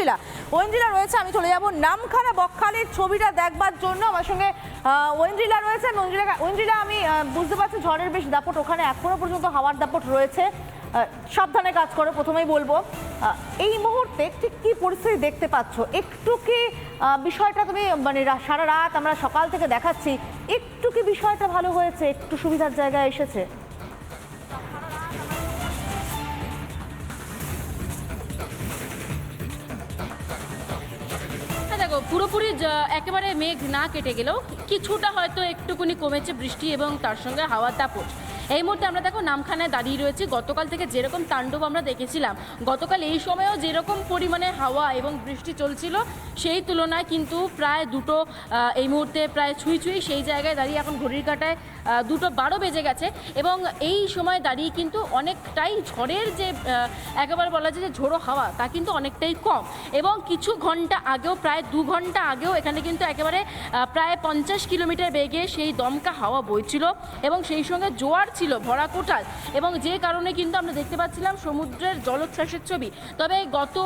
ঐন্দ্রিলা ঐন্দ্রিলা রয়েছে, আমি চলে যাব নামখানা বকখালির ছবিটা দেখবার জন্য। আমার সঙ্গে ঐন্দ্রিলা রয়েছে ঐন্দ্রিলা আমি বুঝতে পারছি ঝড়ের বেশ দাপট। ওখানে এখনও পর্যন্ত হাওয়ার দাপট রয়েছে। সাবধানে কাজ করো, প্রথমেই বলব। এই মুহূর্তে ঠিক কি পরিস্থিতি দেখতে পাচ্ছ? একটু কি বিষয়টা তুমি মানে সারা রাত আমরা সকাল থেকে দেখাচ্ছি। একটু কি বিষয়টা ভালো হয়েছে? একটু সুবিধার জায়গায় এসেছে? পুরোপুরি একেবারে মেঘ না কেটে গেলেও কিছুটা হয়তো একটুকুনি কমেছে বৃষ্টি এবং তার সঙ্গে হাওয়া দাপট এই মুহূর্তে আমরা দেখো নামখানায় দাঁড়িয়ে রয়েছি। গতকাল থেকে যেরকম তাণ্ডব আমরা দেখেছিলাম, গতকাল এই সময়েও যেরকম পরিমাণে হাওয়া এবং বৃষ্টি চলছিল, সেই তুলনায় কিন্তু প্রায় দুটো এই মুহূর্তে প্রায় ছুঁই ছুঁই সেই জায়গায় দাঁড়িয়ে এখন ঘড়ির কাটায় দুটো বারো বেজে গেছে এবং এই সময় দাঁড়িয়ে কিন্তু অনেকটাই ঝড়ের যে একেবারে বলা যায় যে ঝোড়ো হাওয়া, তা কিন্তু অনেকটাই কম এবং কিছু ঘণ্টা আগেও, প্রায় দু ঘণ্টা আগেও এখানে কিন্তু একেবারে প্রায় পঞ্চাশ কিলোমিটার বেগে সেই দমকা হাওয়া বইছিল এবং সেই সঙ্গে জোয়ার ছিল ভরা কোটাল এবং যে কারণে কিন্তু আমরা দেখতে পাচ্ছিলাম সমুদ্রের জলোচ্ছ্বাসের ছবি। তবে গত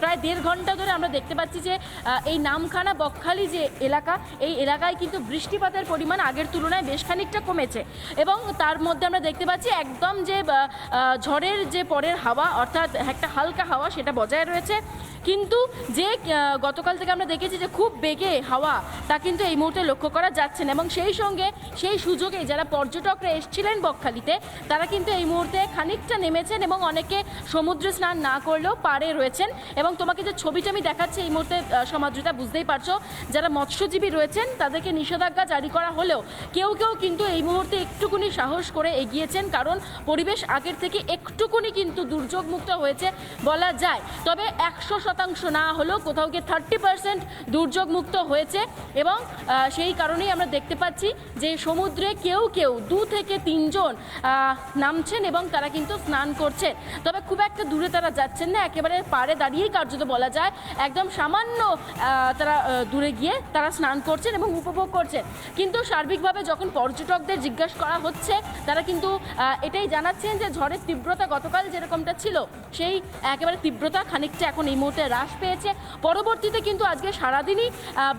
প্রায় দেড় ঘণ্টা ধরে আমরা দেখতে পাচ্ছি যে এই নামখানা বকখালি যে এলাকা, এই এলাকায় কিন্তু বৃষ্টিপাতের পরিমাণ আগের তুলনায় বেশ খানিকটা কমেছে। এবং তার মধ্যে আমরা দেখতে পাচ্ছি একদম যে ঝড়ের যে পরের হাওয়া, অর্থাৎ একটা হালকা হাওয়া সেটা বজায় রয়েছে। কিন্তু যে গতকাল থেকে আমরা দেখেছি যে খুব বেগে হাওয়া, তা কিন্তু এই মুহূর্তে লক্ষ্য করা যাচ্ছে না। এবং সেই সঙ্গে সেই সুযোগে যারা পর্যটকরা এসেছিলেন বকখালিতে। তারা কিন্তু এই মুহূর্তে খানিকটা নেমেছেন এবং অনেকে সমুদ্রে স্নান না করলেও পারে রয়েছেন। এবং তোমাকে যে ছবিটা আমি দেখাচ্ছি, এই মুহূর্তে সমাদ্রিতা বুঝতেই পারছ, যারা মৎস্যজীবী রয়েছেন, তাদেরকে নিষেধাজ্ঞা জারি করা হলেও কেউ কেউ কিন্তু এই মুহূর্তে একটুকুনি সাহস করে এগিয়েছেন, কারণ পরিবেশ আগের থেকে একটুকুনি কিন্তু দুর্যোগমুক্ত হয়েছে বলা যায়। তবে একশো শতাংশ না হলেও কোথাও গিয়ে থার্টি পার্সেন্ট দুর্যোগমুক্ত হয়েছে এবং সেই কারণেই আমরা দেখতে পাচ্ছি যে সমুদ্রে কেউ কেউ দু থেকে তিনজন নামছেন এবং তারা কিন্তু স্নান করছেন তবে খুব একটা দূরে তারা যাচ্ছেন না, একেবারে পাড়ে দাঁড়িয়েই কার্যত বলা যায়, একদম সামান্য তারা দূরে গিয়ে তারা স্নান করছেন এবং উপভোগ করছেন। কিন্তু সার্বিকভাবে যখন পর্যটকদের জিজ্ঞাসা করা হচ্ছে, তারা কিন্তু এটাই জানাচ্ছেন যে ঝড়ের তীব্রতা গতকাল যেরকমটা ছিল, সেই একেবারে তীব্রতা খানিকটা এখন এই মুহূর্তে হ্রাস পেয়েছে। পরবর্তীতে কিন্তু আজকে সারাদিনই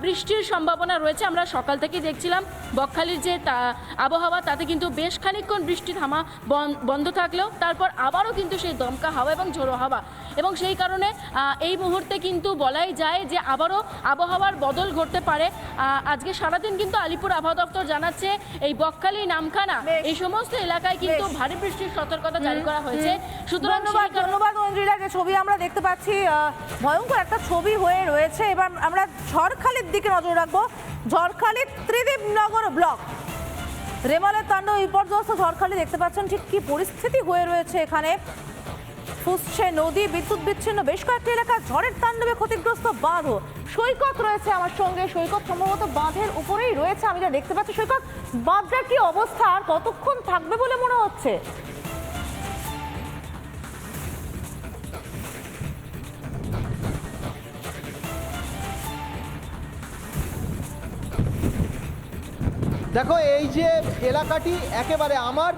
বৃষ্টির সম্ভাবনা রয়েছে। আমরা সকাল থেকেই দেখছিলাম, বকখালির যে আবহাওয়া, তাতে কিন্তু বেশ খানিকক্ষণ বৃষ্টি থামা বন- বন্ধ থাকলেও তারপর আবারও কিন্তু সেই দমকা হাওয়া এবং ঝোড়ো হাওয়া। এবং সেই কারণে এই মুহূর্তে কিন্তু বলাই যায় যে আবারও আবহাওয়ার বদল ঘটতে পারে। আজকে সারাদিন কিন্তু আলিপুর আবহাওয়া দপ্তর জানাচ্ছে এই বকখালি নামখানা এই সমস্ত এলাকায় কিন্তু। ভারী বৃষ্টির সতর্কতা জারি করা হয়েছে। সুতরাং ধন্যবাদ ধন্যবাদ ঐন্দ্রিলা যে ছবি আমরা দেখতে পাচ্ছি ভয়ঙ্কর একটা ছবি হয়ে রয়েছে। এবার আমরা ঝড়খালির দিকে নজর রাখব। ঝড়খালির ত্রিদীপনগর ব্লক। রেমালের তাণ্ডব বিপর্যস্ত, ঝড়খালি দেখতে পাচ্ছেন ঠিক কি পরিস্থিতি হয়ে রয়েছে এখানে। ফুসছে নদী, বিদ্যুৎ বিচ্ছিন্ন, বেশ কয়েকটি এলাকা ঝড়ের তাণ্ডবে ক্ষতিগ্রস্ত বাঁধও। সৈকত রয়েছে আমার সঙ্গে। সৈকত সম্ভবত বাঁধের উপরেই রয়েছে, আমি যা দেখতে পাচ্ছি। সৈকত, বাঁধটার কি অবস্থা আর কতক্ষণ থাকবে বলে মনে হচ্ছে? দেখো, এই যে এলাকাটি একেবারে আমার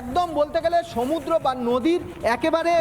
একদম বলতে গেলে সমুদ্র বা নদীর একেবারে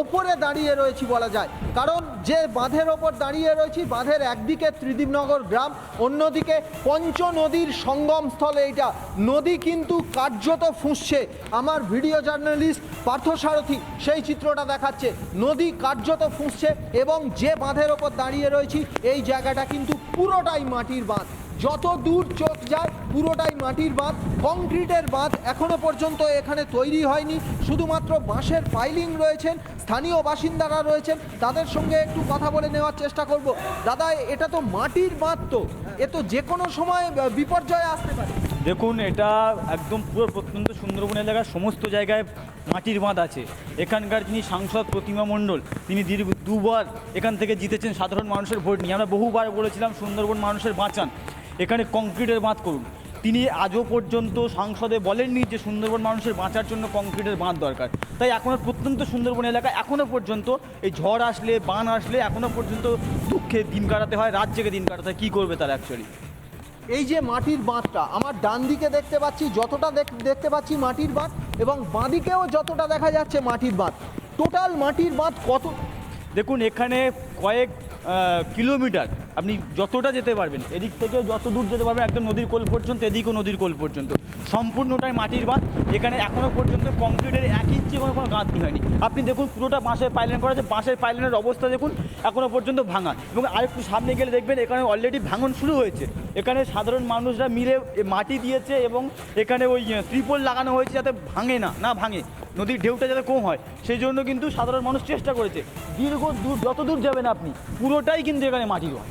ওপরে দাঁড়িয়ে রয়েছি বলা যায়। কারণ যে বাঁধের ওপর দাঁড়িয়ে রয়েছি, বাঁধের একদিকে ত্রিদীপনগর গ্রাম, অন্যদিকে পঞ্চ নদীর সঙ্গমস্থল এইটা। নদী কিন্তু কার্যত ফুঁসছে। আমার ভিডিও জার্নালিস্ট পার্থসারথী সেই চিত্রটা দেখাচ্ছে। নদী কার্যত ফুঁসছে এবং যে বাঁধের ওপর দাঁড়িয়ে রয়েছি, এই জায়গাটা কিন্তু পুরোটাই মাটির বাঁধ। যত দূর চোখ যায়, পুরোটাই মাটির বাঁধ, কংক্রিটের বাঁধ এখনও পর্যন্ত এখানে তৈরি হয়নি। শুধুমাত্র বাঁশের পাইলিং রয়েছেন, স্থানীয় বাসিন্দারা রয়েছেন। তাদের সঙ্গে একটু কথা বলে নেওয়ার চেষ্টা করব। দাদা, এটা তো মাটির বাঁধ তো। এ তো যে কোনো সময় বিপর্যয় আসতে পারে। দেখুন, এটা একদম পুরো প্রত্যন্ত সুন্দরবন এলাকার সমস্ত জায়গায় মাটির বাঁধ আছে। এখানকার যিনি সাংসদ প্রতিমা মণ্ডল, তিনি দীর্ঘ দুবার এখান থেকে জিতেছেন সাধারণ মানুষের ভোট নিয়ে। আমরা বহুবার বলেছিলাম সুন্দরবন মানুষের বাঁচান। এখানে কংক্রিটের বাঁধ করুন। তিনি আজও পর্যন্ত সংসদে বলেননি যে সুন্দরবন মানুষের বাঁচার জন্য কংক্রিটের বাঁধ দরকার। তাই এখনও প্রত্যন্ত সুন্দরবন এলাকায় এখনও পর্যন্ত এই ঝড় আসলে বান আসলে এখনও পর্যন্ত দুঃখে দিন কাটাতে হয় রাত জেগে দিন কাটাতে হয়। কী করবে তারা অ্যাকচুয়ালি এই যে মাটির বাঁধটা আমার ডান দিকে দেখতে পাচ্ছি যতটা দেখ- দেখতে পাচ্ছি মাটির বাঁধ এবং বাঁদিকেও যতটা দেখা যাচ্ছে মাটির বাঁধ। টোটাল মাটির বাঁধ কত? দেখুন এখানে কয়েক কিলোমিটার আপনি যতটা যেতে পারবেন, এদিক থেকে যত দূর যেতে পারবেন, একদম নদীর কোল পর্যন্ত, এদিকও নদীর কোল পর্যন্ত। সম্পূর্ণটাই মাটির বাঁধ। এখানে এখনও পর্যন্ত কংক্রিটের এক ইঞ্চি কোনো কোনো গাঁথনি হয়নি আপনি দেখুন, পুরোটা বাঁশের পাইলেন করা আছে। বাঁশের পাইলাইনের অবস্থা দেখুন এখনও পর্যন্ত ভাঙা। এবং আরেকটু সামনে গেলে দেখবেন, এখানে অলরেডি ভাঙন শুরু হয়েছে। এখানে সাধারণ মানুষরা মিলে মাটি দিয়েছে এবং এখানে ওই ত্রিপল লাগানো হয়েছে যাতে ভাঙে না না ভাঙে। নদীর ঢেউটা যাতে কম হয়। সেই জন্য কিন্তু সাধারণ মানুষ চেষ্টা করেছে। দীর্ঘ দূর যত দূর যাবেন আপনি, পুরোটাই কিন্তু এখানে মাটির বাঁধ।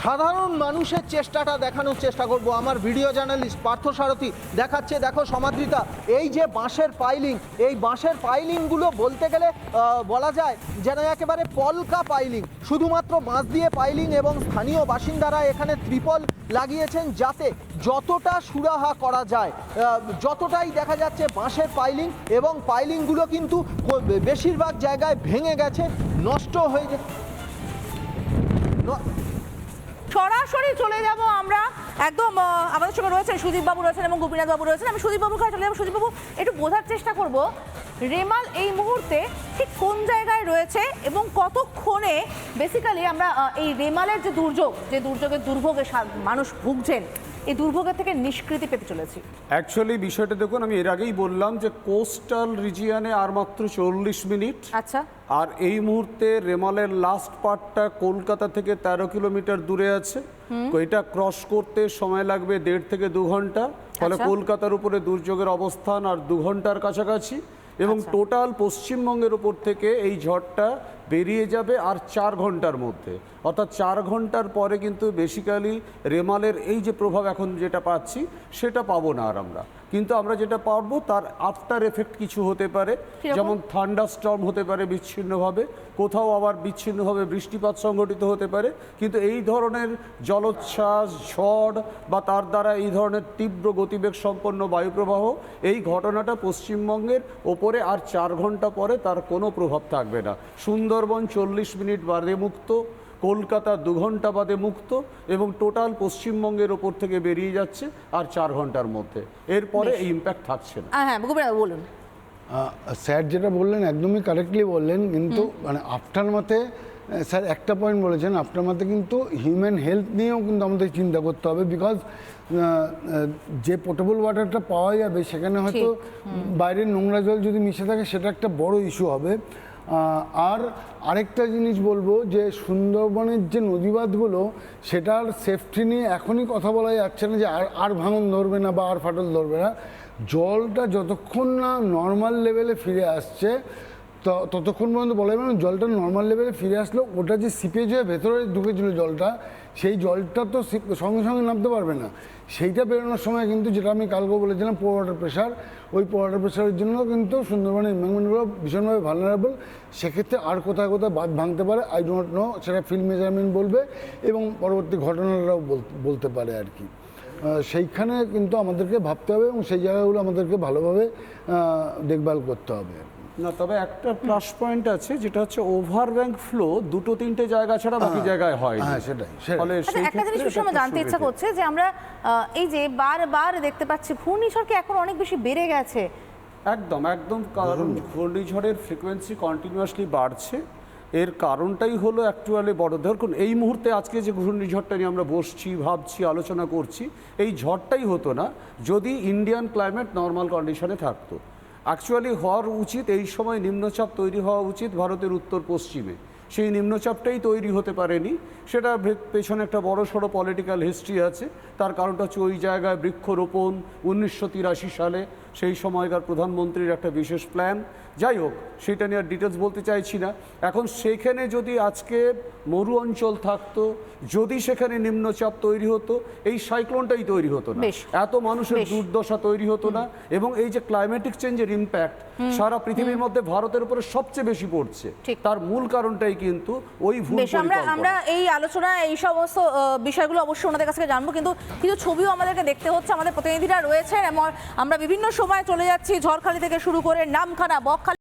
সাধারণ মানুষের চেষ্টাটা দেখানোর চেষ্টা করব। আমার ভিডিও জার্নালিস্ট পার্থ সারথী দেখাচ্ছে, দেখো সমাদ্রিতা এই যে বাঁশের পাইলিং, এই বাঁশের পাইলিংগুলো বলতে গেলে বলা যায় যেন একেবারে পলকা পাইলিং। শুধুমাত্র বাঁশ দিয়ে পাইলিং এবং স্থানীয় বাসিন্দারা এখানে ত্রিপল লাগিয়েছেন যাতে যতটা সুরাহা করা যায় যতটাই দেখা যাচ্ছে বাঁশের পাইলিং এবং পাইলিংগুলো কিন্তু বেশিরভাগ জায়গায় ভেঙে গেছে, নষ্ট হয়ে সরাসরি চলে যাব আমরা একদম আমাদের সঙ্গে রয়েছেন সুদীপ বাবু রয়েছেন এবং গোপীনাথ বাবু রয়েছেন। আমি সুদীপ বাবুর কাছে চলে যাব। সুদীপ বাবু একটু বোঝার চেষ্টা করব, রেমাল এই মুহূর্তে ঠিক কোন জায়গায় রয়েছে এবং কতক্ষণে বেসিক্যালি আমরা এই রেমালের যে দুর্যোগ, যে দুর্যোগের দুর্ভোগে মানুষ ভুগছেন এই দুর্ভোগের থেকে নিষ্কৃতি পেতে চলেছি। অ্যাকচুয়ালি বিষয়টা দেখুন আমি এর আগেই বললাম যে কোস্টাল রিজিয়ানে আর মাত্র চল্লিশ মিনিট। আচ্ছা। আর এই মুহূর্তে রেমালের লাস্ট পার্টটা কলকাতা থেকে তেরো কিলোমিটার দূরে আছে। এটা ক্রস করতে সময় লাগবে দেড় থেকে দু ঘণ্টা। ফলে আচ্ছা। কলকাতার উপরে দুর্যোগের অবস্থান আর দু ঘণ্টার কাছাকাছি। এবং আচ্ছা। টোটাল পশ্চিমবঙ্গের ওপর থেকে এই ঝড়টা বেরিয়ে যাবে আর চার ঘণ্টার মধ্যে অর্থাৎ চার ঘণ্টার পরে কিন্তু বেসিক্যালি রেমালের এই যে প্রভাব এখন যেটা পাচ্ছি সেটা পাবো না আর আমরা কিন্তু আমরা যেটা পারব তার আফটার এফেক্ট কিছু হতে পারে। যেমন থান্ডার স্টর্ম হতে পারে বিচ্ছিন্নভাবে কোথাও আবার বিচ্ছিন্নভাবে বৃষ্টিপাত সংঘটিত হতে পারে। কিন্তু এই ধরনের জলোচ্ছ্বাস ঝড় বা তার দ্বারা এই ধরনের তীব্র গতিবেগ সম্পন্ন বায়ুপ্রবাহ এই ঘটনাটা পশ্চিমবঙ্গের ওপরে আর চার ঘণ্টা পরে তার কোনো প্রভাব থাকবে না। সুন্দরবন চল্লিশ মিনিট বাদে মুক্ত কলকাতা দু ঘণ্টা বাদে মুক্ত এবং টোটাল পশ্চিমবঙ্গের ওপর থেকে বেরিয়ে যাচ্ছে আর চার ঘণ্টার মধ্যে। এরপরে এই ইম্প্যাক্ট থাকছে না। হ্যাঁ বলুন। স্যার যেটা বললেন একদমই কারেক্টলি বললেন কিন্তু মানে আফটার মাতে স্যার একটা পয়েন্ট বলেছেন আফটার মাতে কিন্তু হিউম্যান হেলথ নিয়েও কিন্তু আমাদের চিন্তা করতে হবে বিকজ যে পোর্টেবল ওয়াটারটা পাওয়া যাবে সেখানে হয়তো বাইরের নোংরা জল যদি মিশে থাকে সেটা একটা বড় ইস্যু হবে। আর আরেকটা জিনিস বলব যে সুন্দরবনের যে নদীবাদগুলো সেটার সেফটি নিয়ে এখনই কথা বলা যাচ্ছে না যে আর আর ভাঙন ধরবে না বা আর ফাটল ধরবে না। জলটা যতক্ষণ না নর্মাল লেভেলে ফিরে আসছে তো- ততক্ষণ পর্যন্ত বলা যাবে জলটা নর্মাল লেভেলে ফিরে আসলো ওটা যে সিপেজ হয়ে ভেতরে ঢুকেছিল জলটা, সেই জলটা তো সঙ্গে সঙ্গে নামতে পারবে না। সেইটা বেরোনোর সময় কিন্তু যেটা আমি কালকে বলেছিলাম পোর ওয়াটার প্রেশার ওই পোর ওয়াটার প্রেশারের জন্য কিন্তু সুন্দরবনের এনভায়রনমেন্টগুলো ভীষণভাবে ভালনারেবল সেক্ষেত্রে আর কোথায় কোথায় বাদ ভাঙতে পারে আই ডোন্ট নো সেটা ফিল্ড মেজারমেন্ট বলবে এবং পরবর্তী ঘটনাটাও বল- বলতে পারে আর কি। সেইখানে কিন্তু আমাদেরকে ভাবতে হবে এবং সেই জায়গাগুলো আমাদেরকে ভালোভাবে দেখভাল করতে হবে। না তবে একটা প্লাস পয়েন্ট আছে যেটা হচ্ছে ওভার র্যাঙ্ক ফ্লো দুটো তিনটে জায়গা ছাড়া বাকি জায়গায় হয় হ্যাঁ, সেটাই। ফলে আচ্ছা একটা জিনিস এটা জানতে ইচ্ছা করছে যে আমরা এই যে বারবার দেখতে পাচ্ছি ঘূর্ণিঝড় কি এখন অনেক বেশি বেড়ে গেছে? একদম একদম কারণ ঘূর্ণিঝড়ের ফ্রিকোয়েন্সি কন্টিনিউয়াসলি বাড়ছে। এর কারণটাই হলো অ্যাকচুয়ালি বড় দেখুন এই মুহূর্তে আজকে যে ঘূর্ণিঝড়টা নিয়ে আমরা বসছি ভাবছি আলোচনা করছি এই ঝড়টাই হতো না যদি ইন্ডিয়ান ক্লাইমেট নর্মাল কন্ডিশনে থাকতো। অ্যাকচুয়ালি হওয়ার উচিত এই সময় নিম্নচাপ তৈরি হওয়া উচিত ভারতের উত্তর পশ্চিমে। সেই নিম্নচাপটাই তৈরি হতে পারেনি। সেটা পেছনে একটা বড় সড়ো পলিটিক্যাল হিস্ট্রি আছে। তার কারণটা হচ্ছে ওই জায়গায় বৃক্ষরোপণ উনিশশো তিরাশি সালে সেই সময়কার প্রধানমন্ত্রীর একটা বিশেষ প্ল্যান যাই হোক সেটা নিয়ে আর ডিটেলস বলতে চাইছি না। এখন সেখানে যদি আজকে মরু অঞ্চল থাকতো যদি সেখানে নিম্নচাপ তৈরি হতো এই সাইক্লোনটাই তৈরি হতো না। এত মানুষের দুর্দশা তৈরি হতো না। এবং এই যে ক্লাইমেটিক চেঞ্জের ইম্প্যাক্ট সারা পৃথিবীর মধ্যে ভারতের উপরে সবচেয়ে বেশি পড়ছে। তার মূল কারণটাই কিন্তু ওই ভুল আমরা আমরা এই আলোচনায় এই সমস্ত বিষয়গুলো অবশ্যই ওনাদের কাছ থেকে জানব। কিন্তু কিছু ছবিও আমাদেরকে দেখতে হচ্ছে। আমাদের প্রতিনিধিরা রয়েছেন। আমরা বিভিন্ন সময় চলে যাচ্ছি। ঝড়খালি থেকে শুরু করে নামখানা বকখালি